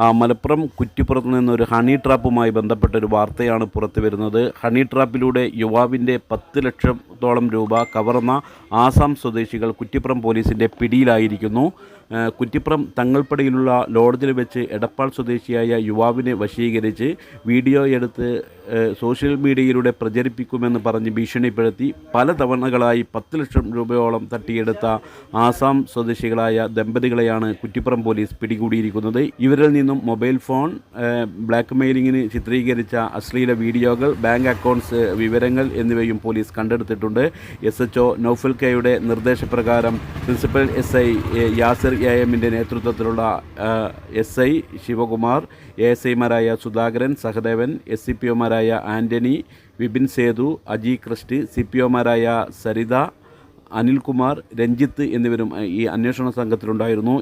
മലപ്പുറം കുറ്റിപ്പുറത്ത് നിന്നൊരു ഹണി ട്രാപ്പുമായി ബന്ധപ്പെട്ട ഒരു വാർത്തയാണ് പുറത്തു വരുന്നത്. ഹണി ട്രാപ്പിലൂടെ യുവാവിന്റെ പത്ത് ലക്ഷത്തോളം രൂപ കവർന്ന ആസാം സ്വദേശികൾ കുറ്റിപ്പുറം പോലീസിന്റെ പിടിയിലായിരിക്കുന്നു. കുറ്റിപ്പുറം തങ്ങൾപ്പടിയിലുള്ള ലോഡ്ജിൽ വെച്ച് എടപ്പാൾ സ്വദേശിയായ യുവാവിനെ വശീകരിച്ച് വീഡിയോ എടുത്ത് സോഷ്യൽ മീഡിയയിലൂടെ പ്രചരിപ്പിക്കുമെന്ന് പറഞ്ഞ് ഭീഷണിപ്പെടുത്തി പല തവണകളായി പത്ത് ലക്ഷം രൂപയോളം തട്ടിയെടുത്ത ആസാം സ്വദേശികളായ ദമ്പതികളെയാണ് കുറ്റിപ്പുറം പോലീസ് പിടികൂടിയിരിക്കുന്നത്. ഇവരിൽ നിന്നും മൊബൈൽ ഫോൺ ബ്ലാക്ക് മെയിലിങ്ങിന് ചിത്രീകരിച്ച അശ്ലീല വീഡിയോകൾ ബാങ്ക് അക്കൗണ്ട്സ് വിവരങ്ങൾ എന്നിവയും പോലീസ് കണ്ടെടുത്തിട്ടുണ്ട്. എസ് എച്ച് ഒ നൌഫൽ കെയുടെ നിർദ്ദേശപ്രകാരം principal S I Yasir A എമ്മിന്റെ നേതൃത്വത്തിലുള്ള S I Sivakumar A S ഐമാരായ Sudhakaran Sahadevan S C P ഒമാരായ Antony Vipin Sethu Aji Christ C P ഒമാരായ Saritha Anilkumar Ranjith എന്നിവരും ഈ അന്വേഷണ സംഘത്തിലുണ്ടായിരുന്നു.